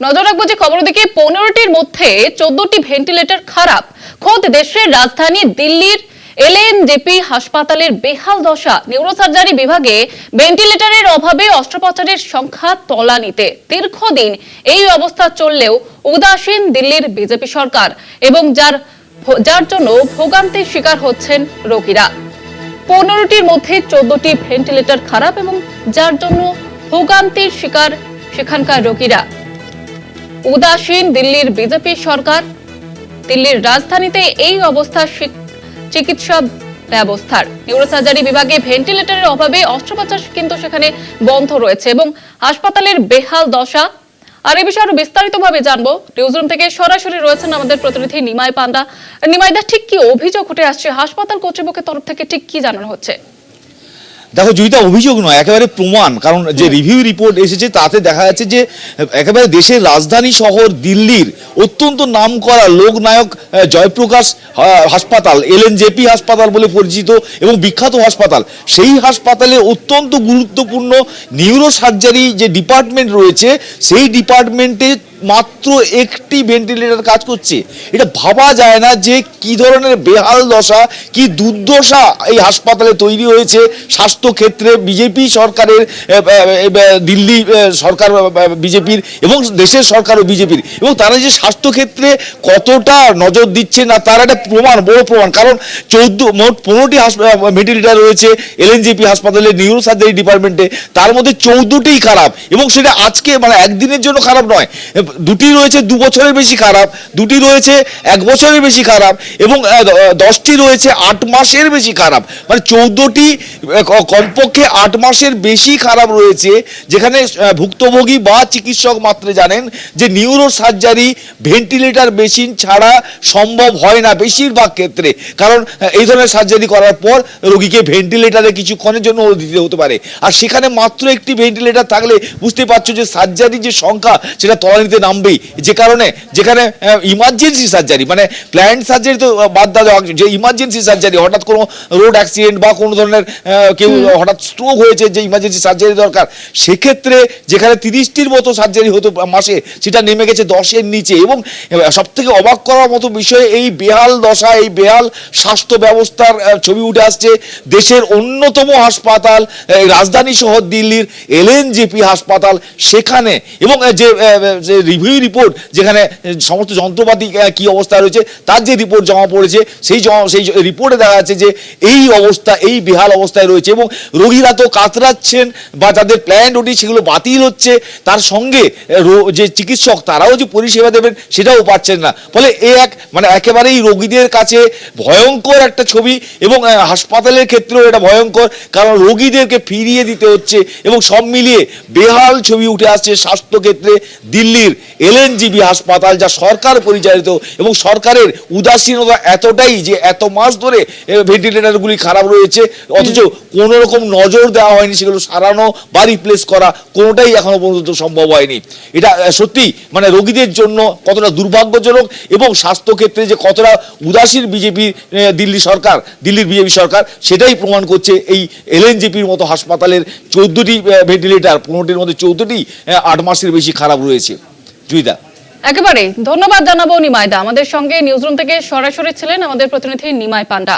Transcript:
নজর রাখব যে খবর দিকে পনেরোটির মধ্যে চোদ্দটি ভেন্টিলেটর খারাপ। খোদ দেশের রাজধানী দিল্লির এলএনজেপি হাসপাতালের বেহাল দশা। নিউরোসার্জারি বিভাগে ভেন্টিলেটরের অভাবে অস্ত্রোপচারের সংখ্যা তলানিতে। দীর্ঘদিন এই অবস্থা চললেও উদাসীন দিল্লির বিজেপি সরকার এবং যার যার জন্য ভোগান্তির শিকার হচ্ছেন রোগীরা। পনেরোটির মধ্যে চোদ্দটি ভেন্টিলেটর খারাপ এবং যার জন্য ভোগান্তির শিকার সেখানকার রোগীরা। উদাসীন দিল্লির বিজেপি সরকার। দিল্লির রাজধানীতে এই অবস্থা চিকিৎসা ব্যবস্থার। নিউরোসার্জারি বিভাগে ভেন্টিলেটরের অভাবে অস্ত্রোপচার কিন্তু সেখানে বন্ধ রয়েছে এবং হাসপাতালের বেহাল দশা। আর এই বিষয়ে আরও বিস্তারিতভাবে জানব। নিউজরুম থেকে সরাসরি রয়েছেন আমাদের প্রতিনিধি নিমাই পান্ডা। নিমাইদা ঠিক কি অভিযোগ উঠে আসছে? হাসপাতাল কর্তৃপক্ষের তরফ থেকে ঠিক কি জানানো হচ্ছে? দেখো জয়িতা অভিযোগ নয় একেবারে প্রমাণ কারণ যে রিভিউ রিপোর্ট এসেছে তাতে দেখা যাচ্ছে যে একেবারে দেশের রাজধানী শহর দিল্লির অত্যন্ত নামকরা লোকনায়ক আহ, জয়প্রকাশ হাসপাতাল এলএনজেপি হাসপাতাল বলে পরিচিত এবং বিখ্যাত হাসপাতাল সেই হাসপাতালে অত্যন্ত গুরুত্বপূর্ণ নিউরো সার্জারি যে ডিপার্টমেন্ট রয়েছে সেই ডিপার্টমেন্টে মাত্র একটি ভেন্টিলেটর কাজ করছে। এটা ভাবা যায় না যে কি ধরনের বেহাল দশা, কি দুর্দশা এই হাসপাতালে তৈরি হয়েছে। স্বাস্থ্য ক্ষেত্রে বিজেপি সরকারের দিল্লি সরকার বিজেপির এবং দেশের সরকারও বিজেপির। এবং তারা যে স্বাস্থ্য ক্ষেত্রে কতটা নজর দিচ্ছে না, তার একটা প্রমাণ, বড় প্রমাণ। কারণ চৌদ্দ, মোট পনেরোটি ভেন্টিলেটার রয়েছে এলএনজিপি হাসপাতালের নিউরো সার্জারি ডিপার্টমেন্টে তার মধ্যে চৌদ্দটিই খারাপ এবং সেটা আজকে মানে একদিনের জন্য খারাপ নয়। দুটি রয়েছে দু বছরের বেশি খারাপ, দুটি রয়েছে এক বছরের বেশি খারাপ এবং দশটি রয়েছে আট মাসের বেশি খারাপ। মানে চৌদ্দটি কমপক্ষে আট মাসের বেশি খারাপ রয়েছে, যেখানে ভুক্তভোগী বা চিকিৎসক মাত্র জানেন যে নিউরো সার্জারি ভেন্টিলেটার মেশিন ছাড়া সম্ভব হয় না বেশিরভাগ ক্ষেত্রে। কারণ এই ধরনের সার্জারি করার পর রোগীকে ভেন্টিলেটারে কিছুক্ষণের জন্য দিতে হতে পারে। আর সেখানে মাত্র একটি ভেন্টিলেটার থাকলে বুঝতে পারছ যে সার্জারি যে সংখ্যা, সেটা তলানিতে নামবেই। যে কারণে যেখানে ইমার্জেন্সি সার্জারি মানে প্ল্যান্ট সার্জারি তো বাদ দেওয়া যে ইমার্জেন্সি সার্জারি হঠাৎ কোনো রোড অ্যাক্সিডেন্ট বা কোনো ধরনের কেউ হঠাৎ স্ট্রোক হয়েছে যে ইমার্জেন্সি সার্জারি দরকার সেক্ষেত্রে যেখানে তিরিশটির মতো সার্জারি হতো মাসে সেটা নেমে গেছে দশের নিচে। এবং সব থেকে অবাক করার মতো বিষয় এই বেহাল দশা এই বেহাল স্বাস্থ্য ব্যবস্থার ছবি উঠে আসছে দেশের অন্যতম হাসপাতাল রাজধানী শহর দিল্লির এলএনজেপি হাসপাতাল সেখানে। এবং যে রিভিউ রিপোর্ট যেখানে সমস্ত যন্ত্রপাতি কি অবস্থা রয়েছে, তার যে রিপোর্ট জমা পড়েছে, সেই সেই রিপোর্টে দেখা যাচ্ছে যে এই অবস্থা, এই বেহাল অবস্থায় রয়েছে এবং রোগীরা তো কাতরাচ্ছেন বা যাদের প্ল্যান ওটি সেগুলো বাতিল হচ্ছে, তার সঙ্গে যে চিকিৎসক, তারাও যে পরিষেবা দেবেন, সেটাও পাচ্ছেন না। ফলে এ এক মানে একেবারেই রোগীদের কাছে ভয়ঙ্কর একটা ছবি এবং হাসপাতালের ক্ষেত্রেও এটা ভয়ঙ্কর, কারণ রোগীদেরকে ফিরিয়ে দিতে হচ্ছে এবং সব মিলিয়ে বেহাল ছবি উঠে আসছে স্বাস্থ্য ক্ষেত্রে দিল্লির। এলএনজিবি হাসপাতাল যা সরকার পরিচালিত এবং সরকারের উদাসীনতা এতটাই যে এত মাস ধরে ভেন্টিলেটরগুলি খারাপ রয়েছে অথচ কোনো রকম নজর দেওয়া হয়নি সেগুলো সারানো বা রিপ্লেস করা কোনোটাই এখনও পর্যন্ত সম্ভব হয়নি। এটা সত্যি মানে রোগীদের জন্য কতটা দুর্ভাগ্যজনক এবং স্বাস্থ্য ক্ষেত্রে যে কতটা উদাসীন বিজেপি দিল্লি সরকার দিল্লির বিজেপি সরকার সেটাই প্রমাণ করছে এই এলএনজেপির মতো হাসপাতালের চোদ্দটি ভেন্টিলেটার পনেরোটির মধ্যে চৌদ্দটি আট মাসের বেশি খারাপ রয়েছে। জুইদা। একেবারে। ধন্যবাদ জানাব নিমাইদা। আমাদের সঙ্গে নিউজরুম থেকে সরাসরি ছিলেন আমাদের প্রতিনিধি নিমাই পান্ডা।